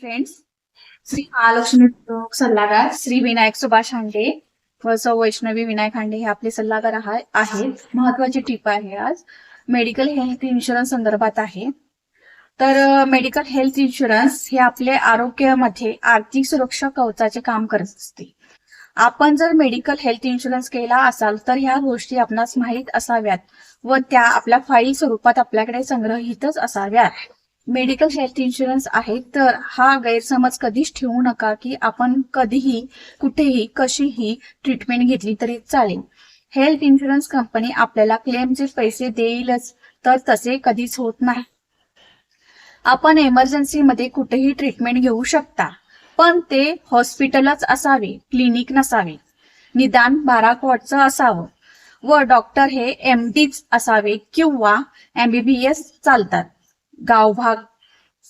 Friends Shri Mahalakshmi सल्लागार श्री विनायक सुभाष हांडे व सौ वैष्णवी विनायक हांडे हे आपले सल्लागार आहेत. महत्वाची टीप आहे आज. मेडिकल हेल्थ इन्शुरन्स संदर्भात आहे. तर मेडिकल हेल्थ इन्शुरन्स हे आपले आरोग्यामध्ये आर्थिक सुरक्षा कवचाचे काम करत असते. आपण जर मेडिकल हेल्थ इन्शुरन्स केला असाल तर ह्या गोष्टी आपणास माहीत असाव्यात व त्या आपल्या फाईल स्वरूपात आपल्याकडे संग्रहितच असाव्यात. मेडिकल हेल्थ इन्शुरन्स आहे तर हा गैरसमज कधीच ठेवू नका की आपण कधीही कुठेही कशीही ट्रीटमेंट घेतली तरी चालेल. हेल्थ इन्शुरन्स कंपनी आपल्याला क्लेमचे पैसे देईलच तर तसे कधीच होत नाही. आपण एमर्जन्सीमध्ये कुठेही ट्रीटमेंट घेऊ शकता पण ते हॉस्पिटलच असावे क्लिनिक नसावे. निदान बारा कॉटचं असावं. व डॉक्टर हे एम डीच असावे किंवा एमबीबीएस चालतात. गावभाग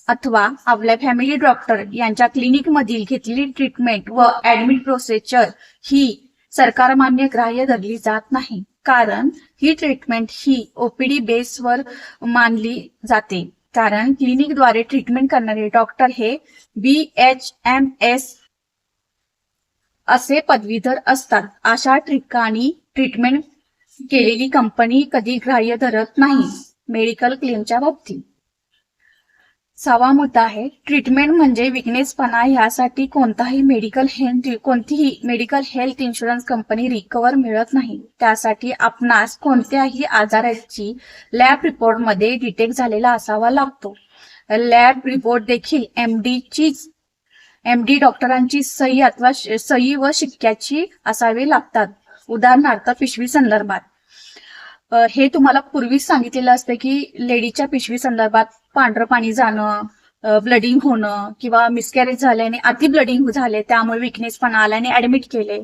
अथवा आपल्या फॅमिली डॉक्टर यांच्या क्लिनिक मधील घेतलेली ट्रीटमेंट व ऍडमिट प्रोसिजर ही सरकारमान्य ग्राह्य धरली जात नाही. कारण ही ट्रीटमेंट ही ओपीडी बेसवर मानली जाते. कारण क्लिनिकद्वारे ट्रीटमेंट करणारे डॉक्टर हे बी एच एम एस असे पदवीधर असतात. अशा ठिकाणी ट्रीटमेंट केलेली कंपनी कधी ग्राह्य धरत नाही. मेडिकल क्लेमच्या बाबतीत. सहावा मुद्दा आहे ट्रीटमेंट म्हणजे विकनेसपणा यासाठी कोणताही मेडिकल हेल्थ कोणतीही medical health insurance company recover मिळत नाही. त्यासाठी आपणास कोणत्याही आजाराची लॅब रिपोर्टमध्ये डिटेक्ट झालेला असावा लागतो. लॅब रिपोर्ट देखील एमडीची एमडी डॉक्टरांची सही अथवा श- सही व शिक्क्याची असावी लागतात. उदाहरणार्थ पिशवी संदर्भात. हे तुम्हाला पूर्वीच सांगितलेलं असतं की लेडीच्या पिशवी संदर्भात पांढरं पाणी जाणं ब्लडिंग होणं किंवा मिसकॅरेज झाल्याने अति ब्लडिंग झाले त्यामुळे विकनेस पण आल्याने ऍडमिट केले.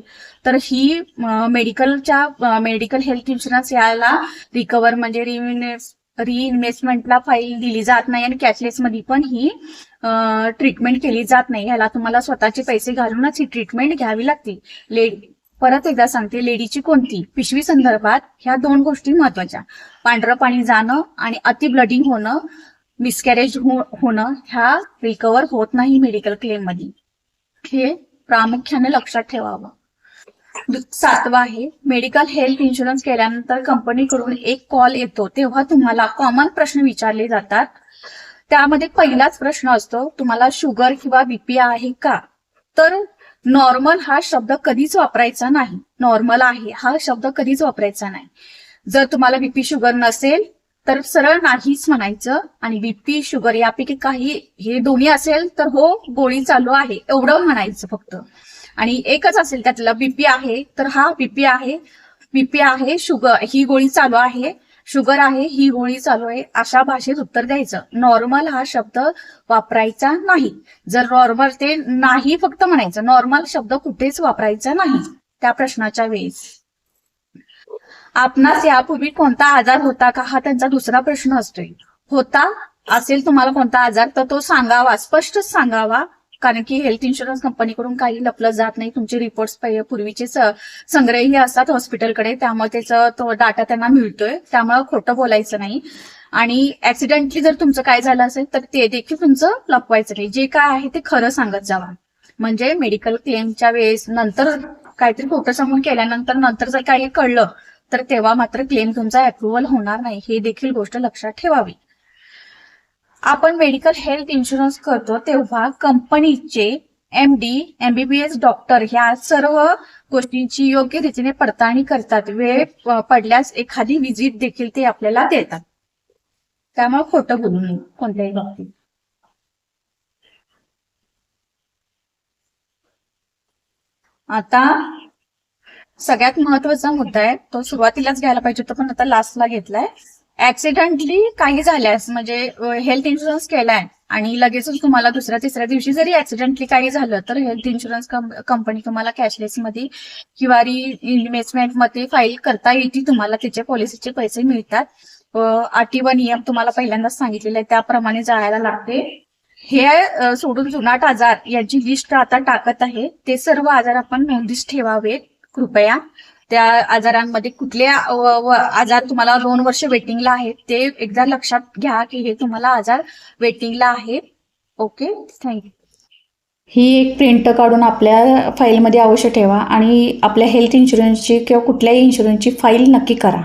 तर ही मेडिकलच्या मेडिकल हेल्थ इन्शुरन्स याला रिकवर म्हणजे रिइन्व्हेस्ट रिइन्व्हेस्टमेंटला फाईल दिली जात नाही आणि कॅशलेस मध्ये पण ही ट्रीटमेंट केली जात नाही. ह्याला तुम्हाला स्वतःचे पैसे घालूनच ही ट्रीटमेंट घ्यावी लागते. लेडी परत एकदा सांगते लेडीची कोणती? पिशवी संदर्भात ह्या दोन गोष्टी महत्त्वाच्या पांढरं पाणी जाणं आणि अति ब्लडिंग होणं मिसकॅरेज हो, होणं ह्या रिकवर होत नाही मेडिकल क्लेममध्ये हे प्रामुख्याने लक्षात ठेवावं. सातवा आहे मेडिकल हेल्थ इन्शुरन्स केल्यानंतर कंपनीकडून एक कॉल येतो तेव्हा तुम्हाला कॉमन प्रश्न विचारले जातात. त्यामध्ये पहिलाच प्रश्न असतो तुम्हाला शुगर किंवा बीपी आहे का? तर नॉर्मल हा शब्द कधीच वापरायचा नाही. नॉर्मल आहे हा शब्द कधीच वापरायचा नाही. जर तुम्हाला बीपी शुगर नसेल तर सरळ नाहीच म्हणायचं. आणि बीपी शुगर यापैकी काही हे दोन्ही असेल तर हो गोळी चालू आहे. एवढं म्हणायचं फक्त. आणि एकच असेल त्यातला बीपी आहे तर हा बीपी आहे. बीपी आहे शुगर ही गोळी चालू आहे. शुगर आहे ही गोळी चालू आहे अशा भाषेत उत्तर द्यायचं. नॉर्मल हा शब्द वापरायचा नाही. जर नॉर्मल ते नाही फक्त म्हणायचं नॉर्मल शब्द कुठेच वापरायचा नाही. त्या प्रश्नाच्या वेळेस. आपणास यापूर्वी कोणता आजार होता का? हा त्यांचा दुसरा प्रश्न असतोय. होता असेल तुम्हाला कोणता आजार तर तो सांगावा स्पष्टच सांगावा. कारण की हेल्थ इन्शुरन्स कंपनीकडून काही लपलं जात नाही. तुमचे रिपोर्ट्स पूर्वीचे संग्रही असतात हॉस्पिटलकडे त्यामुळे त्याचा तो डाटा त्यांना मिळतोय. त्यामुळे खोटं बोलायचं नाही. आणि ऍक्सिडेंटली जर तुमचं काय झालं असेल तर ते देखील तुमचं लपवायचं नाही. जे काय आहे ते खरं सांगत जावा. म्हणजे मेडिकल क्लेमच्या वेळेस नंतर काहीतरी खोटं सांगून केल्यानंतर नंतर जर काही कळलं तर तेव्हा मात्र क्लेम तुमचा अप्रुव्हल होणार नाही. हे देखील गोष्ट लक्षात ठेवावी. आपण मेडिकल हेल्थ इन्शुरन्स करतो तेव्हा कंपनीचे एम डी एमबीबीएस डॉक्टर ह्या सर्व गोष्टींची योग्य रीतीने पडताळणी करतात. वेळ पडल्यास एखादी विजिट देखील ते आपल्याला देतात. त्यामुळे खोटं बोलू नये कोणत्याही बाबतीत. आता सगळ्यात महत्त्वाचा मुद्दा आहे तो सुरुवातीलाच घ्यायला पाहिजे होता पण आता लास्टला घेतलाय. ऍक्सिडेंटली काही झाल्यास म्हणजे हेल्थ इन्शुरन्स केलाय आणि लगेचच तुम्हाला दुसऱ्या तिसऱ्या दिवशी जरी ऍक्सिडेंटली काही झालं तर हेल्थ इन्शुरन्स कंपनी तुम्हाला कॅशलेस मध्ये किंवा इन्व्हेस्टमेंटमध्ये फाईल करता येते तुम्हाला त्याचे पॉलिसीचे पैसे मिळतात. अटी व नियम तुम्हाला पहिल्यांदाच सांगितलेले आहे त्याप्रमाणे जायला लागते. हे सोडून जुनाट आजार यांची लिस्ट आता टाकत आहे. ते सर्व आजार आपण नोंदीस ठेवावेत. कृपया. त्या आजारांमध्ये कुठले आजार तुम्हाला दोन वर्ष वेटिंगला आहेत ते एकदा लक्षात घ्या की हे तुम्हाला आजार वेटिंगला आहे. ओके? थँक्यू ही एक प्रिंट काढून आपल्या फाईलमध्ये अवश्य ठेवा आणि आपल्या हेल्थ इन्शुरन्सची किंवा कुठल्याही इन्शुरन्सची फाईल नक्की करा.